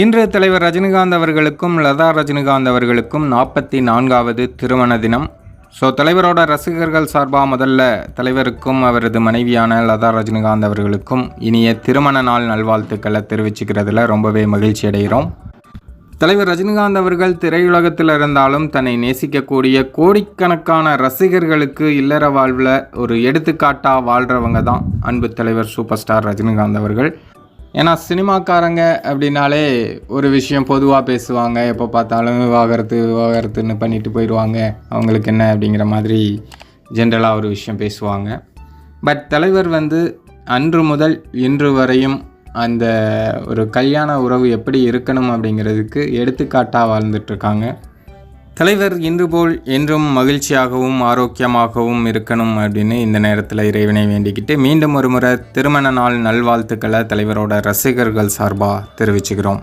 இன்று தலைவர் ரஜினிகாந்த் அவர்களுக்கும் லதா ரஜினிகாந்த் அவர்களுக்கும் நாற்பத்தி நான்காவது திருமண தினம். ஸோ தலைவரோட ரசிகர்கள் சார்பாக முதல்ல தலைவருக்கும் அவரது மனைவியான லதா ரஜினிகாந்த் அவர்களுக்கும் இனிய திருமண நாள் நல்வாழ்த்துக்களை தெரிவிச்சுக்கிறதுல ரொம்பவே மகிழ்ச்சி அடைகிறோம். தலைவர் ரஜினிகாந்த் அவர்கள் திரையுலகத்தில் இருந்தாலும் தன்னை நேசிக்கக்கூடிய கோடிக்கணக்கான ரசிகர்களுக்கு இல்லற வாழ்வில் ஒரு எடுத்துக்காட்டாக வாழ்கிறவங்க தான் அன்பு தலைவர் சூப்பர் ஸ்டார் ரஜினிகாந்த் அவர்கள். ஏன்னா சினிமாக்காரங்க அப்படின்னாலே ஒரு விஷயம் பொதுவாக பேசுவாங்க. எப்போ பார்த்தாலும் விவாகரத்து விவாகரத்துன்னு பண்ணிட்டு போயிடுவாங்க. அவங்களுக்கு என்ன அப்படிங்கிற மாதிரி ஜென்ரலாக ஒரு விஷயம் பேசுவாங்க. பட் தலைவர் வந்து அன்று முதல் இன்று வரையும் அந்த ஒரு கல்யாண உறவு எப்படி இருக்கணும் அப்படிங்கிறதுக்கு எடுத்துக்காட்டாக வாழ்ந்துட்டுருக்காங்க தலைவர் இன்று போல் என்றும் மகிழ்ச்சியாகவும் ஆரோக்கியமாகவும் இருக்கணும் அப்படின்னு இந்த நேரத்தில் இறைவனை வேண்டிக்கிட்டு மீண்டும் ஒரு முறை திருமண நாள் நல்வாழ்த்துக்களை தலைவரோட ரசிகர்கள் சார்பாக தெரிவிச்சுக்கிறோம்.